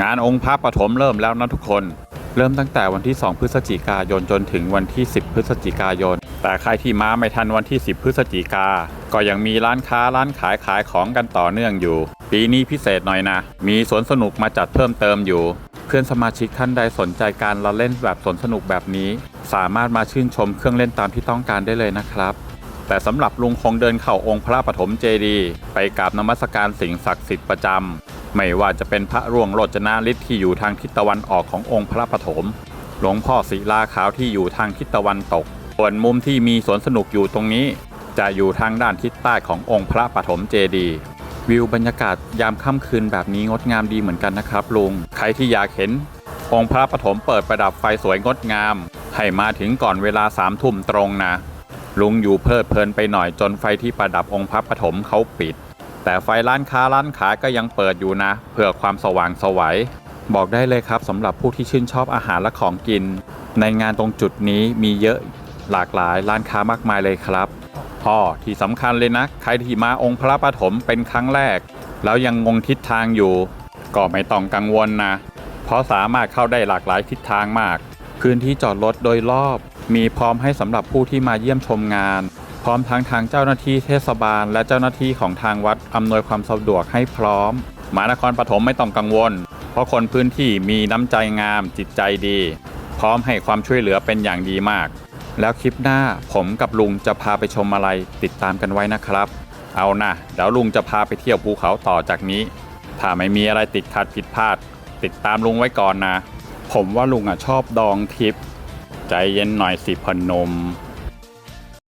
งานองค์พระปฐมเริ่มแล้วนะทุกคน เริ่มตั้งแต่วันที่ 2 พฤศจิกายนจนถึงวันที่ 10 พฤศจิกายน แต่ใครที่มาไม่ทันวันที่ 10 พฤศจิกา ก็ยังมีร้านค้าร้านขายขายของกันต่อเนื่องอยู่ ปีนี้พิเศษหน่อยนะ มีสวนสนุกมาจัดเพิ่มเติมอยู่ เพื่อนสมาชิกท่านใดสนใจการละเล่นแบบสวนสนุกแบบนี้ สามารถมาชื่นชมเครื่องเล่นตามที่ต้องการได้เลยนะครับแต่สำหรับลุงคงเดินเข้าองค์พระปฐมเจดีย์ไปกราบนมัสการสิ่งศักดิ์สิทธิ์ประจำ ไม่ว่าจะเป็นพระร่วงโรจนาฤทธิ์ที่อยู่ทางทิศตะวันออกขององค์พระปฐมหลวงพ่อศิลาขาวที่อยู่ทางทิศตะวันตก ส่วนมุมที่มีสวนสนุกอยู่ตรงนี้ จะอยู่ทางด้านทิศใต้ขององค์พระปฐมเจดีย์วิวบรรยากาศยามค่ำคืนแบบนี้งดงามดีเหมือนกันนะครับลุงใครที่อยากเห็น องค์พระปฐมเปิดประดับไฟสวยงดงาม ให้มาถึงก่อนเวลาสามทุ่มตรงนะลุงอยู่เพลิดเพลินไปหน่อยจนไฟที่ประดับองค์พระปฐมเขาปิด แต่ไฟร้านค้าร้านขายก็ยังเปิดอยู่นะ เพื่อความสว่างสวัยบอกได้เลยครับสำหรับผู้ที่ชื่นชอบอาหารและของกิน ในงานตรงจุดนี้มีเยอะหลากหลายร้านค้ามากมายเลยครับพ่อที่สำคัญเลยนะ ใครที่มาองค์พระปฐมเป็นครั้งแรก แล้วยังงงทิศทางอยู่ ก็ไม่ต้องกังวลนะ เพราะสามารถเข้าได้หลากหลายทิศทางมาก พื้นที่จอดรถโดยรอบ มีพร้อมให้สำหรับผู้ที่มาเยี่ยมชมงาน พร้อมทั้งทางเจ้าหน้าที่เทศบาล และเจ้าหน้าที่ของทางวัดอำนวยความสะดวกให้พร้อมมานครปฐมไม่ต้องกังวล เพราะคนพื้นที่มีน้ำใจงามจิตใจดี พร้อมให้ความช่วยเหลือเป็นอย่างดีมาก แล้วคลิปหน้าผมกับลุงจะพาไปชมอะไรติดตามกันไว้นะครับ เอานะเดี๋ยวลุงจะพาไปเที่ยวภูเขาต่อจากนี้ ถ้าไม่มีอะไรติดขัดผิดพลาด ติดตามลุงไว้ก่อนนะ ผมว่าลุงอะชอบดองทิป ใจเย็นหน่อยสิพนม